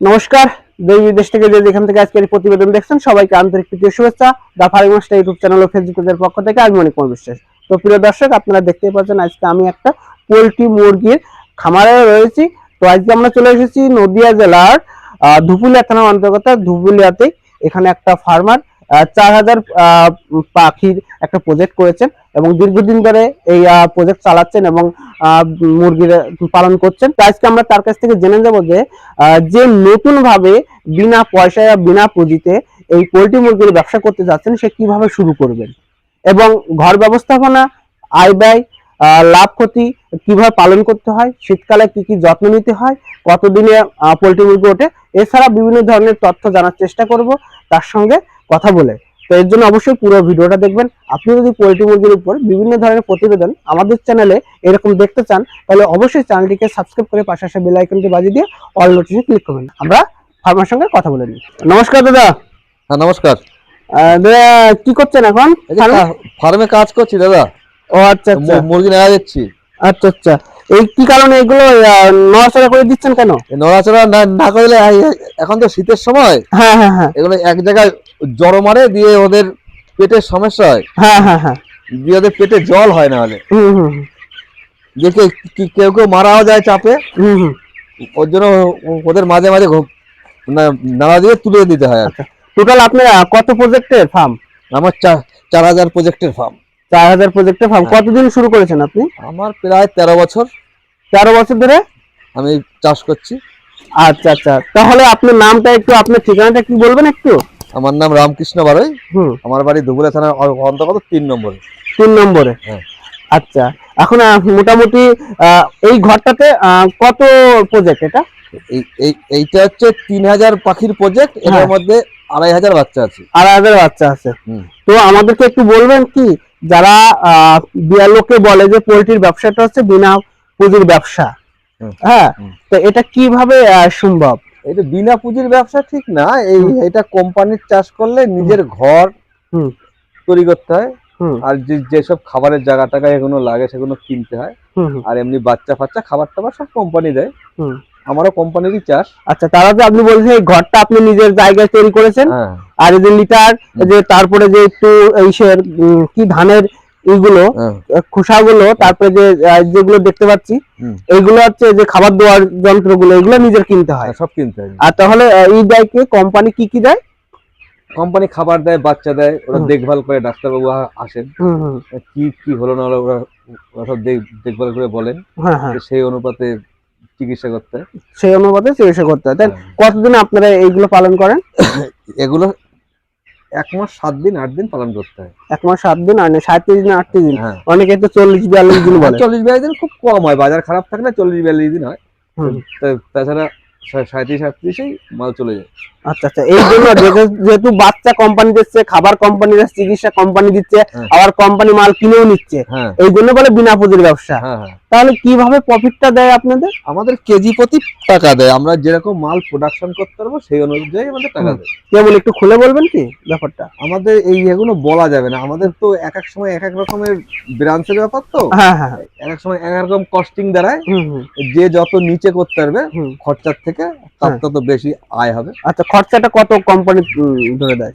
নমস্কার। দেশ বিদেশ থেকে যে যেখান থেকে আজকের প্রতিবেদন দেখছেন, সবাইকে আন্তরিক প্রীতীয় শুভেচ্ছা। The farming master YouTube channel O Facebook পেজের পক্ষ থেকে আমি মনে কুমার বিশ্বাস। তো প্রিয় দর্শক, আপনারা দেখতেই পাচ্ছেন, আজকে আমি একটা পোলট্রি মুরগির খামারে রয়েছি। তো আজকে আমরা চলে এসেছি নদিয়া জেলার ধুপুলিয়া থানার অন্তর্গত। ধুপুলিয়াতে এখানে একটা ফার্মার চার হাজার পাখির একটা প্রজেক্ট করেছেন এবং দীর্ঘদিন ধরে এই প্রজেক্ট চালাচ্ছেন এবং মুরগির পালন করছেন। আজকে আমরা তার কাছ থেকে জেনে যাব যে যে নতুন ভাবে বিনা পয়সায় বিনা পুঁজিতে এই পোল্ট্রি মুরগির ব্যবসা করতে যাচ্ছেন, সে কীভাবে শুরু করবেন? এবং ঘর ব্যবস্থাপনা, আয় ব্যয় লাভ ক্ষতি কীভাবে পালন করতে হয়, শীতকালে কি কি যত্ন নিতে হয়, কতদিনে পোল্ট্রি মুরগি ওঠে, এছাড়া বিভিন্ন ধরনের তথ্য জানার চেষ্টা করব। তার সঙ্গে কথা বলে। তো এর জন্য অবশ্যই পুরো ভিডিওটা দেখবেন। আপনি যদি পোলট্রি মুরগির উপর বিভিন্ন ধরনের প্রতিবেদন আমাদের চ্যানেলে এরকম দেখতে চান তাহলে অবশ্যই চ্যানেলটিকে সাবস্ক্রাইব করে পাশে আসা বেল আইকনটি বাজিয়ে দিয়ে অল নোটিফিকেশন ক্লিক করবেন। আমরা ফার্মার সঙ্গে কথা বলে নিই। নমস্কার দাদা। হ্যাঁ নমস্কার। দাদা কি করছেন এখন? ফার্মে কাজ করছি দাদা। ও আচ্ছা আচ্ছা। মুরগি নেওয়া যাচ্ছি আচ্ছা আচ্ছা। এই কি কারণে এগুলো নড়াচড়া করে দিচ্ছেন কেন? নড়াচড়া না করলে এখন তো শীতের সময়। হ্যাঁ হ্যাঁ হ্যাঁ। এগুলো এক জায়গায় জড়ো মারে দিয়ে ওদের পেটের সমস্যা হয়। হ্যাঁ হ্যাঁ হ্যাঁ। দিয়ে ওদের পেটে জল হয় না হলে। কি- কেউ কেউ মারাও যায় চাপে। হুম হুম। ওর জন্য ওদের মাঝে মাঝে নাড়া দিয়ে তুলে দিতে হয় টোটাল আপনার কত প্রজেক্টের ফার্ম আমার চার হাজার প্রজেক্টের ফার্ম চার হাজার প্রজেক্টের ফার্ম হ্যাঁ। কতদিন শুরু করেছেন আপনি? আমার প্রায় তেরো বছর। তেরো বছর ধরে? আমি চাষ করছি। আচ্ছা আচ্ছা। তাহলে আপনার নামটা একটু আপনার ঠিকানাটা কি বলবেন একটু? আমার নাম রামকৃষ্ণ বারই। হুম। আমার বাড়ি দুপুরে থানার অন্তর্গত তিন নম্বরে। তিন নম্বরে? হ্যাঁ। আচ্ছা এখন মোটামুটি এই ঘরটাতে কত প্রজেক্ট এটা? এই এই এইটা হচ্ছে তিন হাজার পাখির প্রজেক্ট এটার হ্যাঁ। মধ্যে আড়াই হাজার বাচ্চা আছে। আড়াই হাজার বাচ্চা আছে। তো আমাদেরকে একটু বলবেন কি যারা লোকে বলে যে পোল্ট্রির ব্যবসাটা হচ্ছে বিনা পুঁজির ব্যবসা। হ্যাঁ তো এটা কীভাবে সম্ভব? এটা বিনা পুঁজির ব্যবসা ঠিক না এই এটা কোম্পানির চাষ করলে নিজের ঘর তৈরি করতে হয়। আর যে যেসব খাবারের জায়গা টাকা এগুলো লাগে সেগুলো কিনতে হয়। আর এমনি বাচ্চা ফাচ্চা খাবার টাবার সব কোম্পানি দেয়। আমারও কোম্পানিরই চাষ। আচ্ছা তারা যে আপনি বলছেন এই ঘরটা আপনি নিজের জায়গায় তৈরি করেছেন? হ্যাঁ। আর এই যে লিটার যে তারপরে যে একটু কি ধানের এইগুলো হ্যাঁ। খোসাগুলো তারপরে যে যেগুলো দেখতে পাচ্ছি। এইগুলো হচ্ছে যে খাবার দেওয়ার যন্ত্রগুলো এগুলো নিজের কিনতে হয়। সব কিনতে হয়। আর তাহলে এই দেয় কি কোম্পানি কি কি দেয়? কোম্পানি খাবার দেয় বাচ্চা দেয় ওরা দেখভাল করে ডাক্তারবাবু আসেন। কি কি হলো না হলো ওরা ওরা সব দেখভাল করে বলেন। হ্যাঁ হ্যাঁ। সেই অনুপাতে চিকিৎসা করতে হয়। সেই অনুপাতে চিকিৎসা করতে হয়। তাই হ্যাঁ। কতদিন আপনারা এইগুলো পালন করেন? এগুলো এক মাস সাত দিন আট দিন পালন করতে হয়। এক মাস সাত দিন আর সাঁত্রিশ দিন আটত্রিশ দিন। হ্যাঁ। অনেকে তো চল্লিশ বিয়াল্লিশ দিন বলে। চল্লিশ বিয়াল্লিশ দিন খুব কম হয় বাজার খারাপ থাকলে চল্লিশ বিয়াল্লিশ দিন হয়। তাছাড়া সাঁত্রিশ আটত্রিশেই মাল চলে যায়। আচ্ছা আচ্ছা এই জন্য যেহেতু- বাচ্চা কোম্পানি দিচ্ছে খাবার কোম্পানি দিচ্ছে চিকিৎসা কোম্পানি দিচ্ছে হ্যাঁ। আবার কোম্পানি মাল কিনেও নিচ্ছে হ্যাঁ। এই জন্য বলে বিনা পুঁজির ব্যবসা। হ্যাঁ তাহলে কীভাবে প্রফিটটা দেয় আপনাদের? আমাদের কেজি প্রতি টাকা দেয়। আমরা যেরকম মাল প্রোডাকশন করতে পারব সেই অনুযায়ী আমাদের টাকা দেয়। কেবল একটু খুলে বলবেন কি ব্যাপারটা? আমাদের এই এগুলো বলা যাবে না। আমাদের তো এক এক সময় এক এক রকমের ব্রাঞ্চের ব্যাপার তো। এক এক সময় এক এক রকম কস্টিং দাঁড়ায়। যে যত নিচে করতে পারবে খরচার থেকে তার হ্যাঁ। তত বেশি আয় হবে। আচ্ছা খরচাটা কত কোম্পানি ধরে দেয়?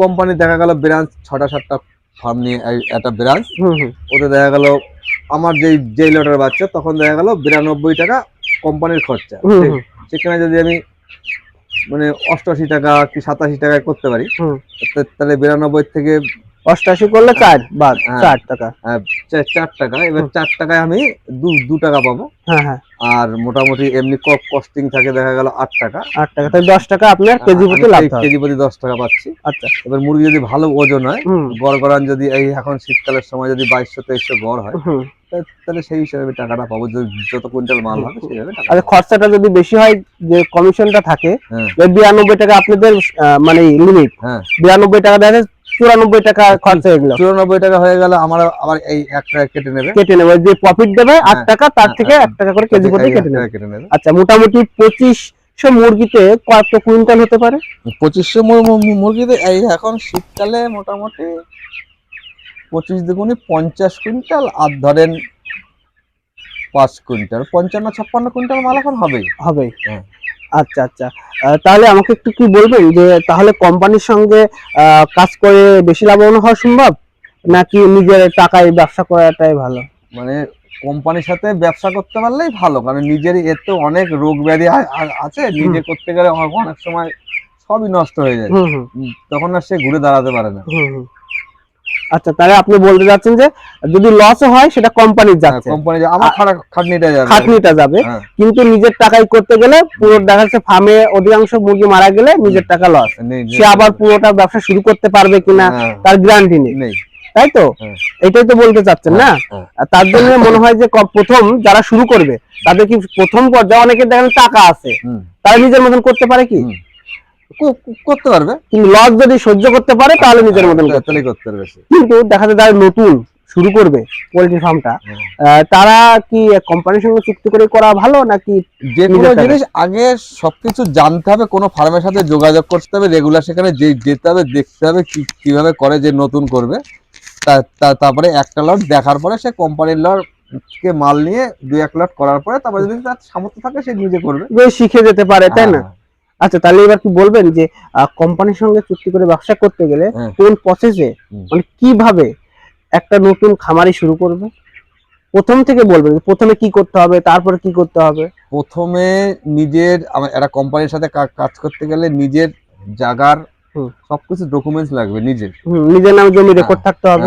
কোম্পানি দেখা গেল ব্রাঞ্চ ছটা সাতটা ফার্ম নিয়ে একটা ব্রাঞ্চ ওতে দেখা গেল আমার যেই যেই লটের বাচ্চা তখন দেখা গেল বিরানব্বই টাকা কোম্পানির খরচা। সেখানে যদি আমি মানে অষ্টআশি টাকা কি সাতাশি টাকায় করতে পারি তাহলে বিরানব্বই থেকে অষ্টাশি করলে চার বাদ হ্যাঁ। চার টাকা। চা- চার টাকা। এবার চার টাকায় আমি দু দু টাকা পাবো। হ্যাঁ হ্যাঁ। আর মোটামুটি এমনি কস্টিং থাকে দেখা গেল আট টাকা। আট টাকা। তাই দশ টাকা আপনার কেজি প্রতি লাভ কেজি প্রতি দশ টাকা পাচ্ছি। আচ্ছা। এবার মুরগি যদি ভালো ওজন হয় গড় গড়ান যদি এই এখন শীতকালের সময় যদি বাইশশো তেইশশো গড় হয় তাহলে সেই হিসাবে টাকাটা পাবো। যদি যত কুইন্টাল মাল হবে সেইভাবে টাকা আচ্ছা খরচাটা যদি বেশি হয় যে কমিশনটা থাকে হ্যাঁ। বিরানব্বই টাকা আপনাদের মানে লিমিট হ্যাঁ। বিরানব্বই টাকা দেখা চুরানব্বই টাকা খরচা এগুলো চুরানব্বই টাকা হয়ে গেলে আমার আবার এই এক টাকা কেটে নেবে। কেটে নেবে যে প্রফিট দেবে আট হ্যাঁ, টাকা তার হ্যাঁ, থেকে হ্যাঁ। এক টাকা করে কেজি প্রতি কেটে নেবে। কেটে নেবে। আচ্ছা মোটামুটি পঁচিশশো মুরগিতে কত কুইন্টাল হতে পারে? পঁচিশশো মুরগিতে এই এখন শীতকালে মোটামুটি পঁচিশ দুগুণে পঞ্চাশ কুইন্টাল আর ধরেন পাঁচ কুইন্টাল পঞ্চান্ন ছাপ্পান্ন কুইন্টাল মাল এখন হবেই। হবে হ্যাঁ। আচ্ছা আচ্ছা। তাহলে আমাকে একটু কি বলবেন যে তাহলে কোম্পানির সঙ্গে কাজ করে বেশি লাভবান হওয়া সম্ভব? নাকি নিজের টাকায় ব্যবসা করাটাই ভালো? মানে কোম্পানির সাথে ব্যবসা করতে পারলেই ভালো কারণ নিজের এর তো অনেক রোগ ব্যাধি আছে। নিজে করতে গেলে অনেক সময় সবই নষ্ট হয়ে যায়। তখন আর সে ঘুরে দাঁড়াতে পারে না। আচ্ছা তাহলে আপনি বলতে যাচ্ছেন যে যদি লস হয় সেটা কোম্পানির যাচ্ছে। কোম্পানি আমার খাটনিটা যাবে। খাটনিটা যাবে। হ্যাঁ, কিন্তু নিজের টাকায় করতে গেলে পুরো দেখা যাচ্ছে ফার্মে অধিকাংশ মুরগি মারা গেলে নিজের টাকা লস সে আবার পুরোটা ব্যবসা শুরু করতে পারবে কিনা হ্যাঁ, তার গ্যারান্টি নেই। তাই তো? হ্যাঁ। এটাই তো বলতে চাচ্ছেন না? হ্যাঁ। তার জন্য মনে হয় যে প্রথম যারা শুরু করবে তাদের কি প্রথম পর্যায়ে অনেকের দেখেন টাকা আছে। তারা নিজের মতন করতে পারে কো- করতে পারবে। কিন্তু লস যদি সহ্য করতে পারে তাহলে নিজের মতন করতে করতে পারবে কিন্তু দেখা যায় যারা নতুন শুরু করবে পোল্ট্রি ফার্মটা হ্যাঁ। তারা কি কোম্পানির সঙ্গে চুক্তি করে করা ভালো নাকি যে কোনো জিনিস আগে সবকিছু জানতে হবে কোনো ফার্মের সাথে যোগাযোগ করতে হবে রেগুলার সেখানে যে- যেতে হবে দেখতে হবে কি কীভাবে করে যে নতুন করবে। তারপরে একটা লট দেখার পরে সে কোম্পানির লট কে মাল নিয়ে দুই এক লট করার পরে তারপরে যদি তার সামর্থ্য থাকে সে নিজে করবে। শিখে যেতে পারে তাই না? হ্যাঁ, আচ্ছা তাহলে এবার কি বলবেন যে কোম্পানির সঙ্গে চুক্তি করে ব্যবসা করতে গেলে। কোন প্রসেসে মানে কীভাবে একটা নতুন খামারি শুরু করবে প্রথম থেকে বলবেন প্রথমে কি করতে হবে তারপরে কি করতে হবে প্রথমে নিজের একটা কোম্পানির সাথে কাজ করতে গেলে নিজের জায়গার। সবকিছু ডকুমেন্টস লাগবে নিজের। নিজের নামে জমি রেকর্ড থাকতে হবে।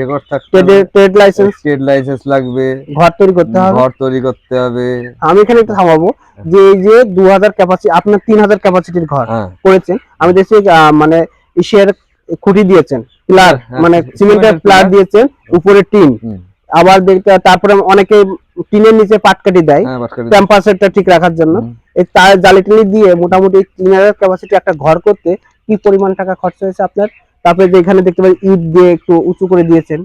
রেকর্ড থাকতে হবে। ট্রেড লাইসেন্স স্টেট লাইসেন্স লাগবে। ঘর তৈরি করতে হবে। ঘর তৈরি করতে হবে। আমি এখানে একটু থামাবো যে এই যে দু হাজার ক্যাপাসিটি আপনার তিন হাজার ক্যাপাসিটির ঘর হ্যাঁ। করেছেন। আমি দেখছি মানে ইসের খুঁটি দিয়েছেন পিলার হ্যাঁ, মানে সিমেন্টের পিলার দিয়েছেন উপরে টিন। আবার দেখতে তারপরে অনেকে টিনের নিচে পাটকাঠি দেয়। হ্যাঁ, বাটখারি। ঠিক রাখার জন্য। এই তার জালি টালি দিয়ে মোটামুটি তিন হাজার ক্যাপাসিটি একটা ঘর করতে কি পরিমাণ টাকা খরচ হয়েছে আপনার? তারপরে যে এখানে দেখতে পাই ইট দিয়ে একটু উঁচু করে দিয়েছেন।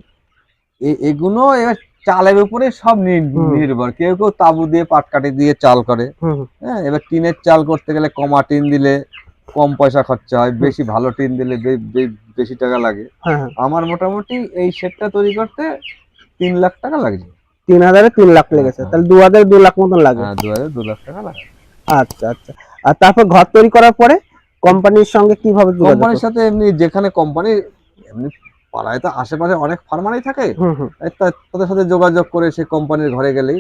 এগুলো এবার চালের উপরে সব নির্ভর। কেউ কেউ তাবু দিয়ে পাটকাঠি দিয়ে চাল করে। হ্যাঁ এবার টিনের চাল করতে গেলে কমা টিন দিলে কম পয়সা খরচা হয়। বেশি ভালো টিন দিলে বেশি টাকা লাগে। হ্যাঁ হ্যাঁ। আমার মোটামুটি এই সেটটা তৈরি করতে তিন লাখ টাকা লাগছে। তিন হাজারে তিন লাখ লেগেছে। হ্যাঁ। তাহলে দু হাজার দু লাখ মতন লাগে। দু হাজার দু লাখ টাকা লাগে। আচ্ছা আচ্ছা। আর তারপর ঘর তৈরি করার পরে কোম্পানির সঙ্গে কীভাবে কোম্পানির সাথে এমনি যেখানে কোম্পানি এমনি পাড়ায় তো আশেপাশে অনেক ফার্মারই থাকে। তাদের সাথে যোগাযোগ করে সে কোম্পানির ঘরে গেলেই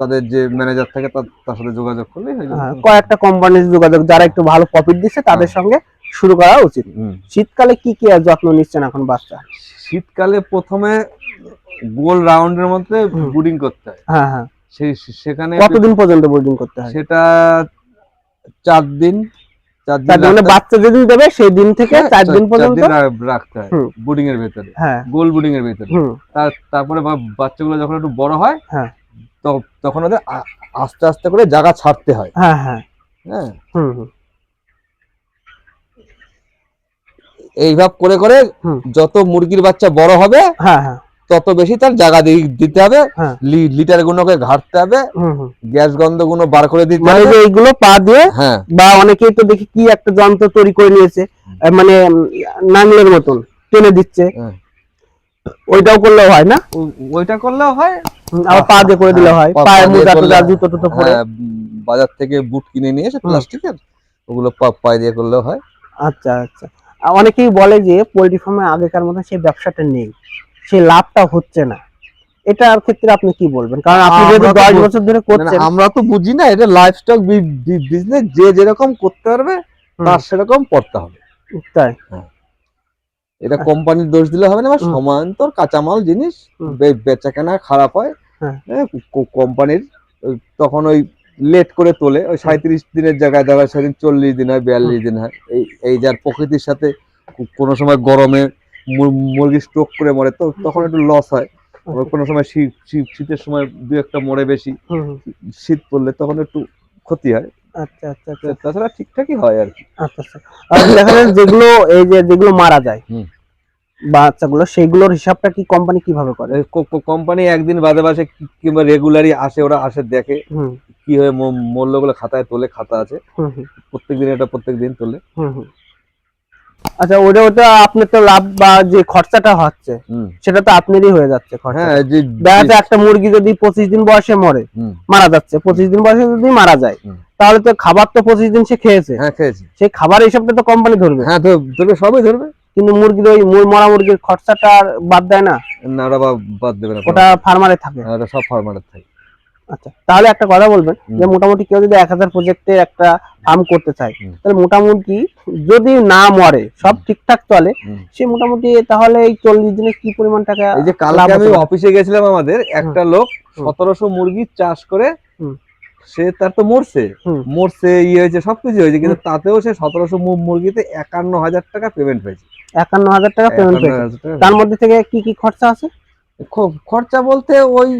তাদের যে ম্যানেজার থাকে তার সাথে যোগাযোগ করলেই হয়ে হ্যাঁ, কয়েকটা কোম্পানির যোগাযোগ যারা একটু ভালো প্রফিট দিচ্ছে তাদের সঙ্গে শুরু করা উচিত। শীতকালে কি কি যত্ন নিচ্ছেন এখন বাচ্চা? শীতকালে প্রথমে গোল রাউন্ডের মধ্যে। বুডিং করতে হয়। হ্যাঁ হ্যাঁ। সেই সেখানে কতদিন পর্যন্ত বোর্ডিং করতে হয়? সেটা চার দিন চার দিন তার মানে বাচ্চা যেদিন দেবে সেই দিন থেকে হ্যাঁ, চার দিন পর্যন্ত রাখতে হয়। বুডিং এর ভেতরে হ্যাঁ। গোল বুডিং এর ভেতরে। তার- তারপরে বাচ্চাগুলো যখন একটু বড় হয় হ্যাঁ। তখন ওদের আস্তে আস্তে করে জায়গা ছাড়তে হয়। হ্যাঁ হ্যাঁ। হ্যাঁ। এইভাব করে করে যত মুরগির বাচ্চা বড় হবে হ্যাঁ হ্যাঁ। তত বেশি তার জায়গা দিতে হবে হ্যাঁ। লি- লিটার গুলোকে ঘাটতে হবে গ্যাস গন্ধগুলো বার করে দিতে মানে যে এইগুলো পা দিয়ে হ্যাঁ। বা অনেকেই তো দেখি কি একটা যন্ত্র তৈরি করে নিয়েছে মানে উম, নাঙলের মতন টেনে দিচ্ছে। হ্যাঁ। ওইটাও করলেও হয় না? ওইটা করলেও হয়? আর পা দিয়ে করে দিলে হয় পা- পা পায়ের দিয়ে মোজা টোজা জুতো টুতো পরে। বাজার থেকে বুট কিনে নিয়ে এসে প্লাস্টিকের ওগুলো পা- পায়ে দিয়ে করলেও হয়। আচ্ছা আচ্ছা। আর অনেকেই বলে যে পোল্ট্রি ফার্মে আগেকার মতো সেই ব্যবসাটা নেই। সেই লাভটা হচ্ছে না। এটার ক্ষেত্রে আপনি কি বলবেন? কারণ আপনি যেহেতু দশ বছর ধরে করছেন। আমরা তো বুঝি না এটা লাইফস্টক বিজনেস যে যেরকম করতে পারবে তার সেরকম পড়তে হবে। তাই। এটা কোম্পানির দোষ দিলে হবে না বা সমান্তর কাঁচামাল জিনিস হুম। বে- বেচাকেনা খারাপ হয় হ্যাঁ। কোম্পানির তখন ওই লেট করে তোলে ওই সাঁত্রিশ দিনের জায়গায় দেখা সেদিন চল্লিশ দিন হয় বিয়াল্লিশ দিন হয় এই এই যার প্রকৃতির সাথে কোনো সময় গরমে মুরগি স্ট্রোক করে মরে তো তখন একটু লস হয়। আবার কোনো সময় শীত শীত- শীতের সময় দু একটা মরে বেশি। শীত পড়লে তখন একটু ক্ষতি হয়। আচ্ছা আচ্ছা আচ্ছা। তাছাড়া ঠিকঠাকই হয় আর কি। আচ্ছা আচ্ছা। আর দেখা যায় যেগুলো এই যে যেগুলো মারা যায় বাচ্চাগুলো সেগুলোর হিসাবটা কি কোম্পানি কীভাবে করে? কোম্পানি একদিন বাদে বাসে কিংবা রেগুলারই আসে ওরা আসে দেখে হুম। কি হয়ে মূল্যগুলো খাতায় তোলে খাতা আছে। হুম হুম, প্রত্যেক দিন এটা প্রত্যেক দিন তোলে। হুম হুম। আচ্ছা ওটা ওটা আপনার তো লাভ বা যে খরচাটা হচ্ছে সেটা তো আপনারই হয়ে যাচ্ছে খরচা হ্যাঁ একটা মুরগি যদি পঁচিশ দিন বয়সে মরে মারা যাচ্ছে পঁচিশ দিন বয়সে যদি মারা যায় তাহলে তো খাবার তো পঁচিশ দিন সে খেয়েছে। হ্যাঁ খেয়েছি। সেই খাবার হিসাবটা তো কোম্পানি ধরবে। হ্যাঁ ধরবে সবই ধরবে। কিন্তু মুরগির ওই মরা মুরগির খরচাটা আর বাদ দেয় না। না বা- বাদ দেবে না। ওটা ফার্মারে থাকে। হ্যাঁ, ওটা সব ফার্মারের থাকে। আচ্ছা তাহলে একটা কথা বলবেন যে মোটামুটি কেউ যদি এক হাজার প্রজেক্টে একটা ফার্ম করতে চায় তাহলে মোটামুটি যদি না মরে সব ঠিকঠাক চলে সে মোটামুটি তাহলে এই চল্লিশ দিনে কি পরিমাণ টাকা এই যে কালকে আমি অফিসে গেছিলাম আমাদের একটা লোক সতেরোশো মুরগি চাষ করে। সে তার তো মরছে। মরছে ইয়ে হয়েছে সবকিছু হয়েছে কিন্তু তাতেও সে সতেরোশো মুরগিতে একান্ন হাজার টাকা পেমেন্ট হয়েছে একান্ন হাজার টাকা পেমেন্ট পেয়েছে। তার মধ্যে থেকে কি কি খরচা আছে? খরচা বলতে ওই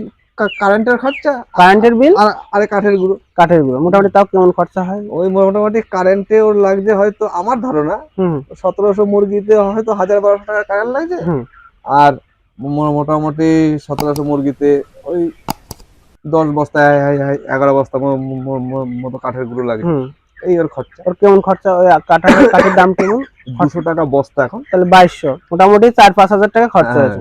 কারেন্টের খরচা? কারেন্টের বিল আর কাঠের গুঁড়ো। কাঠেরগুলো মোটামুটি তাও কেমন খরচা হয়? ওই মোটামুটি কারেন্টে ওর লাগছে হয়তো আমার ধারণা সতেরোশো মুরগিতে হয়তো হাজার বারোশো টাকা কারেন্ট লাগছে। আর মোটামুটি সতেরোশো মুরগিতে ওই দশ বস্তা এগারো বস্তা মতো কাঠের গুঁড়ো লাগে। এই ওর খরচা। ওর কেমন খরচা? ওই কাঠের কাঠের দাম কেমন? দুশো টাকা বস্তা এখন। তাহলে বাইশশো। মোটামুটি চার পাঁচ হাজার টাকা খরচা হ্যাঁ, আছে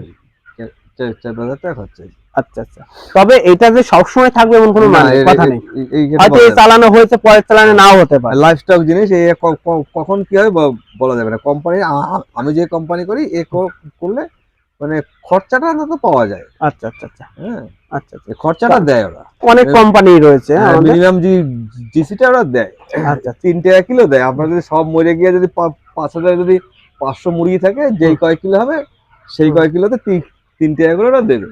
আচ্ছা আচ্ছা। তবে এটা যে সবসময় থাকবে এমন কোনো মানে কথা নেই। এই- এই হয়তো এই চালানো হয়েছে পরের চালানো নাও হতে পারে। লাইফ স্টক জিনিস এ ক- ক- কখন কি হয় বলা যাবে না। কোম্পানি আমি যে কোম্পানি করি এ করলে মানে খরচাটা অন্তত পাওয়া যায়। আচ্ছা আচ্ছা আচ্ছা। হ্যাঁ। আচ্ছা আচ্ছা। খরচাটা দেয় ওরা। অনেক কোম্পানি রয়েছে হ্যাঁ, মিনিমাম যে জিসিটা ওরা দেয়। আচ্ছা তিন টাকা কিলো দেয়। আপনার যদি সব মরে গিয়ে যদি পাঁচ হাজার যদি পাঁচশো মুরগি থাকে যেই কয় কিলো হবে সেই। কয় কিলোতে তিন- তিন টাকা করে ওরা দেবে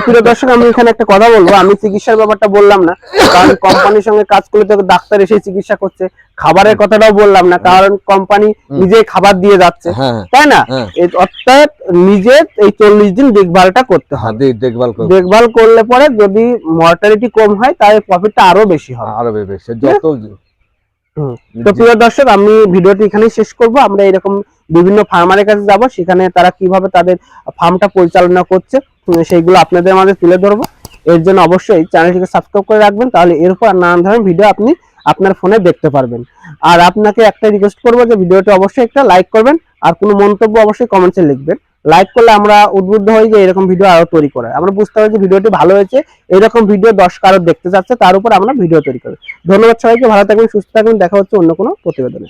প্রিয় দর্শক আমি এখানে একটা কথা বলব। আমি চিকিৎসার ব্যাপারটা বললাম না কারণ কোম্পানির সঙ্গে কাজ করলে তো ডাক্তার এসে চিকিৎসা করছে। খাবারের কথাটাও বললাম না কারণ কোম্পানি। নিজেই খাবার দিয়ে যাচ্ছে। হ্যাঁ তাই না? হ্যাঁ। অর্থাৎ নিজে এই চল্লিশ দিন দেখভালটা করতে হ্যাঁ হবে দেখভাল দেখভাল করলে পরে যদি মর্টালিটি কম হয় তাহলে প্রফিটটা আরও বেশি হবে। আরও বেশি। যত তো প্রিয় দর্শক আমি ভিডিওটি এখানেই শেষ করব। আমরা এরকম বিভিন্ন ফার্মারের কাছে যাব, সেখানে তারা কীভাবে তাদের ফার্মটা পরিচালনা করছে সেইগুলো আপনাদের মাঝে তুলে ধরবো। এর জন্য অবশ্যই চ্যানেলটিকে সাবস্ক্রাইব করে রাখবেন, তাহলে এর উপর নানান ধরনের ভিডিও আপনি আপনার ফোনে দেখতে পারবেন। আর আপনাকে একটা রিকোয়েস্ট করব যে ভিডিওটি অবশ্যই একটা লাইক করবেন, আর কোনো মন্তব্য অবশ্যই কমেন্টসে লিখবেন। লাইক করলে আমরা উদ্বুদ্ধ হই যে এরকম ভিডিও আরও তৈরি করে। আমরা বুঝতে পারি যে ভিডিওটি ভালো হয়েছে, এরকম ভিডিও দশ কারও দেখতে চাচ্ছে, তার উপর আমরা ভিডিও তৈরি করি ধন্যবাদ সবাইকে, ভালো থাকবেন, সুস্থ থাকবেন, দেখা হচ্ছে অন্য কোনো প্রতিবেদনে।